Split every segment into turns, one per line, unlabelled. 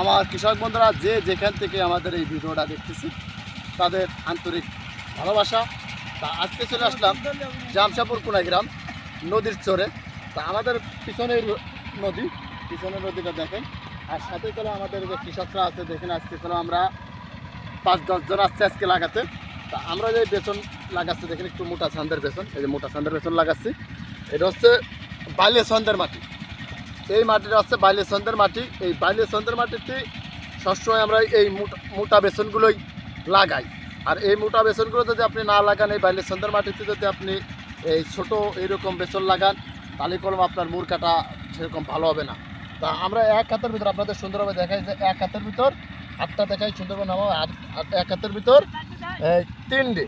আমার কৃষক বন্ধুরা, যে যেখান থেকে আমাদের এই ভিডিওটা দেখতেছি, তাদের আন্তরিক ভালোবাসা। তা আজকে চলে আসলাম জামশাপুর কুনাগ্রাম নদীর চরে। তা আমাদের পিছনের নদী, পিছনের নদীটা দেখেন। আর সাথে করে আমাদের যে কৃষকরা আছে, দেখেন আজকে করে আমরা পাঁচ দশজন আসছে আজকে লাগাতে। তা আমরা যে বেতন লাগাচ্ছি, দেখেন একটু মোটা ছান্দের বেতন এই যে মোটা ছান্দের বেতন লাগাচ্ছি। এটা হচ্ছে বাইলে সন্দের মাটি। এই মাটিটা হচ্ছে বাইলে সন্দের মাটি। এই বাইলে সন্দের মাটিতে সবসময় আমরা এই মোটা বেসনগুলোই লাগাই। আর এই মোটা বেসনগুলো যদি আপনি না লাগান, এই বাইলে সন্দের মাটিতে যদি আপনি এই ছোট এইরকম বেসন লাগান, তাহলে কলম আপনার মুরকাটা সেরকম ভালো হবে না। তা আমরা এক হাতের ভিতর আপনাদের সুন্দরভাবে দেখাই যে এক হাতের ভিতর হাতটা দেখাই সুন্দরভাবে আর এক হাতের ভিতর, এই তিনটে।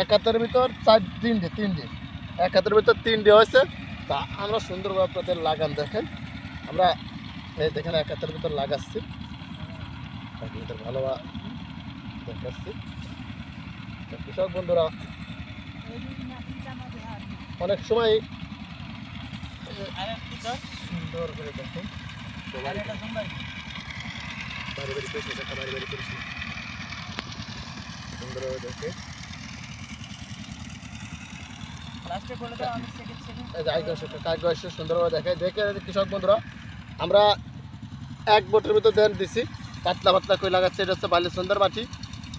এক হাতের ভিতর চার তিন ডে তিনটে তিনটে। এক হাতের ভিতর তিনটে হয়েছে। তা আমরা সুন্দরভাবে আপনাদের লাগান দেখেন। আমরা এই দেখেন এক হাতের ভিতর লাগাচ্ছি। ভালো দেখাচ্ছি। কৃষক বন্ধুরা অনেক সময় সুন্দর করে দেখেন। বাড়ি বাড়ি করিস না, দেখা বাড়ি বাড়ি করিস না। সুন্দরভাবে দেখে সুন্দরভাবে দেখায়? দেখে কৃষক বন্ধুরা, আমরা এক বোটের ভিতর দেন দিছি। পাতলা পাতলা করে লাগাচ্ছে, এটা হচ্ছে বালি সুন্দর মাটি।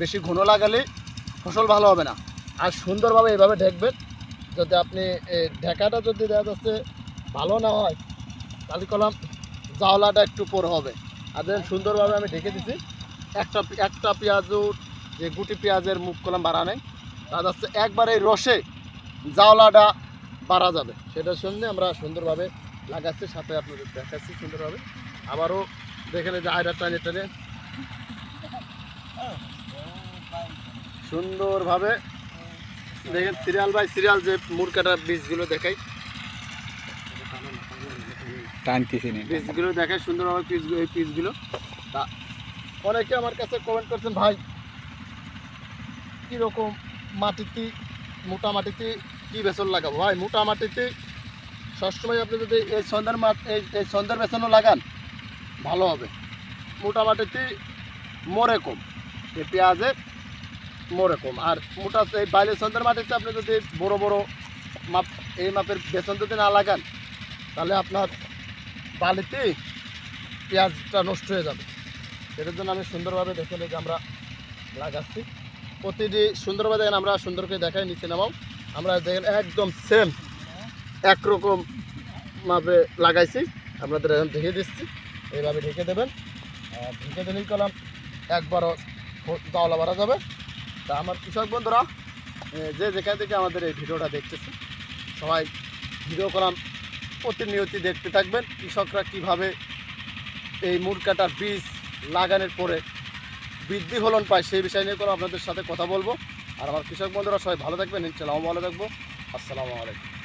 বেশি ঘন লাগালে ফসল ভালো হবে না। আর সুন্দরভাবে এইভাবে ঢেকবেন, যদি আপনি ঢেকাটা যদি দেখা যাচ্ছে ভালো না হয়, তাহলে কলাম জাওলাটা একটু পর হবে। আর দেখেন সুন্দরভাবে আমি ঢেকে দিছি। একটা একটা পেঁয়াজও যে গুটি পেঁয়াজের মুখ কলাম বাড়া নেই। তা যাচ্ছে একবার এই রসে জাওলাটা বাড়া যাবে। সেটার জন্য আমরা সুন্দরভাবে লাগাচ্ছি সাথে আপনাদের দেখাচ্ছি সুন্দরভাবে। আবারও দেখেন যে আয়রা টানে টানে। সুন্দরভাবে দেখেন সিরিয়াল বাই সিরিয়াল যে মুরকাটার বীজগুলো দেখাই।
টানতেছি
পিসগুলো দেখাই সুন্দরভাবে পিসগুলো এই পিসগুলো। তা অনেকে আমার কাছে কমেন্ট করছেন ভাই কীরকম মাটিতে মোটা মাটিতে কী বেসন লাগাবো? ভাই, মোটা মাটিতে সবসময় আপনি যদি এই সন্ধ্যার মাঠ, এই এই সন্ধ্যার বেসনও লাগান, ভালো হবে। মোটা মাটিতে মরে কম, এই পেঁয়াজে মরে কম। আর মোটা এই বাইরের সন্ধ্যার মাটিতে আপনি যদি বড় বড় মাপ, এই মাপের বেসন যদি না লাগান, তাহলে আপনার বালিতে পেঁয়াজটা নষ্ট হয়ে যাবে। এটার জন্য আমি সুন্দরভাবে দেখে নিই যে আমরা লাগাচ্ছি। প্রতিটি সুন্দরভাবে দেখেন, আমরা সুন্দর করে দেখাই, নিচে নামাও। আমরা দেখেন একদম সেম একরকম ভাবে লাগাইছি। আপনাদের এখন ঢেকে দিচ্ছি। এইভাবে ঢেকে দেবেন। আর ঢেকে দিলেই কলাম একবারও দাওলা বাড়া যাবে। তা আমার কৃষক বন্ধুরা যে যেখান থেকে আমাদের এই ভিডিওটা দেখতেছে, সবাই ভিডিও কলাম প্রতিনিয়ত দেখতে থাকবেন। কৃষকরা কীভাবে এই মুরকাটার বীজ লাগানোর পরে বৃদ্ধি ফলন পায় সেই বিষয় নিয়ে করে আপনাদের সাথে কথা বলব। আর আমার কৃষক বন্ধুরা সবাই ভালো থাকবেন ইনশাল্লাহ ভালো থাকব। আসসালামু আলাইকুম।